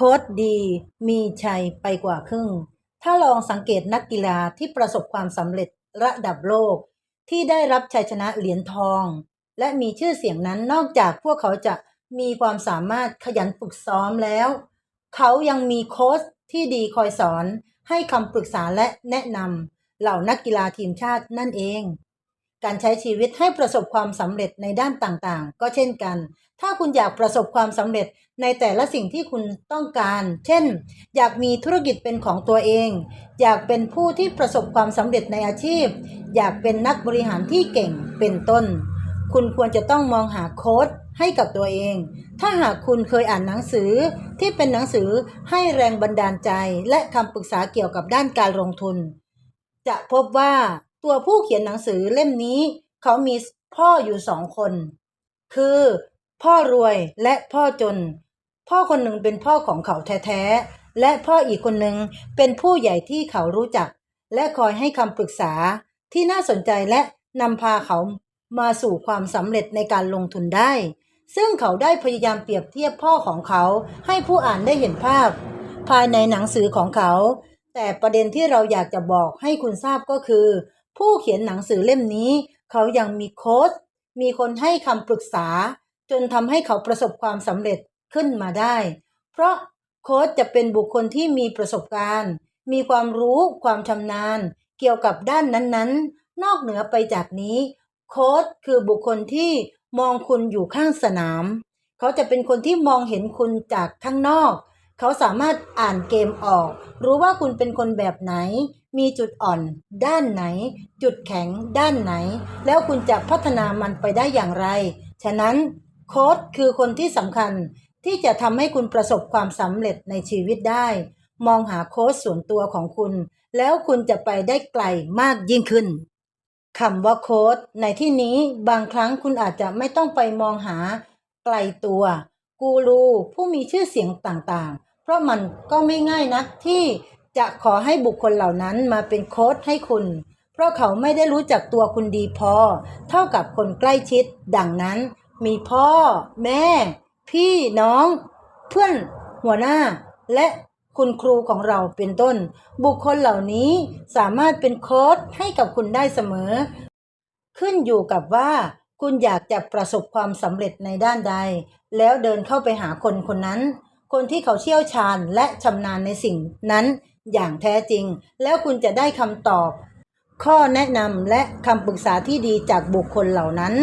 โค้ชดีมีชัยไปกว่าครึ่ง ถ้าลองสังเกตนักกีฬาที่ประสบความสำเร็จระดับโลก ที่ได้รับชัยชนะเหรียญทอง และมีชื่อเสียงนั้นนอกจากพวกเขาจะมีความสามารถขยันฝึกซ้อมแล้ว เขายังมีโค้ชที่ดีคอยสอนให้คำปรึกษาและแนะนำเหล่านักกีฬาทีมชาตินั่นเอง การใช้ชีวิตให้ประสบความสำเร็จในด้านต่างๆ ก็เช่นกัน ถ้าคุณอยากประสบความสำเร็จในแต่ละสิ่งที่คุณต้องการ เช่น อยากมีธุรกิจเป็นของตัวเอง อยากเป็นผู้ที่ประสบความสำเร็จในอาชีพ อยากเป็นนักบริหารที่เก่งเป็นต้น คุณควรจะต้องมองหาโค้ดให้กับตัวเอง ถ้าหากคุณเคยอ่านหนังสือที่เป็นหนังสือให้แรงบันดาลใจ และคำปรึกษาเกี่ยวกับด้านการลงทุน จะพบว่า ตัวผู้เขียนหนังสือเล่มนี้ เขามีพ่ออยู่สองคน คือ พ่อรวยและพ่อจน พ่อคนหนึ่งเป็นพ่อของเขาแท้ๆ และพ่ออีกคนหนึ่งเป็นผู้ใหญ่ที่เขารู้จัก และคอยให้คำปรึกษาที่น่าสนใจและนำพาเขามาสู่ความสำเร็จในการลงทุนได้ ซึ่งเขาได้พยายามเปรียบเทียบพ่อของเขาให้ผู้อ่านได้เห็นภาพ ภายในหนังสือของเขา แต่ประเด็นที่เราอยากจะบอกให้คุณทราบก็คือ ผู้เขียนหนังสือเล่มนี้ เขายังมีโค้ชมีคนให้คำปรึกษา จนทำให้เขาประสบความสำเร็จขึ้นมาได้ เพราะโค้ชจะเป็นบุคคลที่มีประสบการณ์ มีความรู้ความชำนาญ เกี่ยวกับด้านนั้นๆ นอกเหนือไปจากนี้ โค้ชคือบุคคลที่มองคุณอยู่ข้างสนาม เขาจะเป็นคนที่มองเห็นคุณจากข้างนอก เขาสามารถอ่านเกมออก รู้ว่าคุณเป็นคนแบบไหน มีจุดอ่อน ด้านไหน จุดแข็ง ด้านไหน แล้วคุณจะพัฒนามันไปได้อย่างไร ฉะนั้นโค้ชคือคนที่สำคัญที่จะทำให้คุณประสบความสำเร็จในชีวิตได้ มองหาโค้ชส่วนตัวของคุณ แล้วคุณจะไปได้ไกลมากยิ่งขึ้นคำว่าโค้ดในที่นี้บางครั้งคุณอาจจะไม่ต้องไปมองหาไกลตัว กูรูผู้มีชื่อเสียงต่างๆ เพราะมันก็ไม่ง่ายนักที่จะขอให้บุคคลเหล่านั้นมาเป็นโค้ดให้คุณ เพราะเขาไม่ได้รู้จักตัวคุณดีพอ เท่ากับคนใกล้ชิด ดังนั้น มีพ่อ แม่ พี่น้อง เพื่อน หัวหน้า และคุณครูของเราเป็นต้น บุคคลเหล่านี้สามารถเป็นโค้ดให้กับคุณได้เสมอ ขึ้นอยู่กับว่าคุณอยากจะประสบความสำเร็จในด้านใด แล้วเดินเข้าไปหาคนคนนั้น คนที่เขาเชี่ยวชาญและชำนาญในสิ่งนั้นอย่างแท้จริง แล้วคุณจะได้คำตอบ ข้อแนะนำและคำปรึกษาที่ดีจากบุคคลเหล่านั้น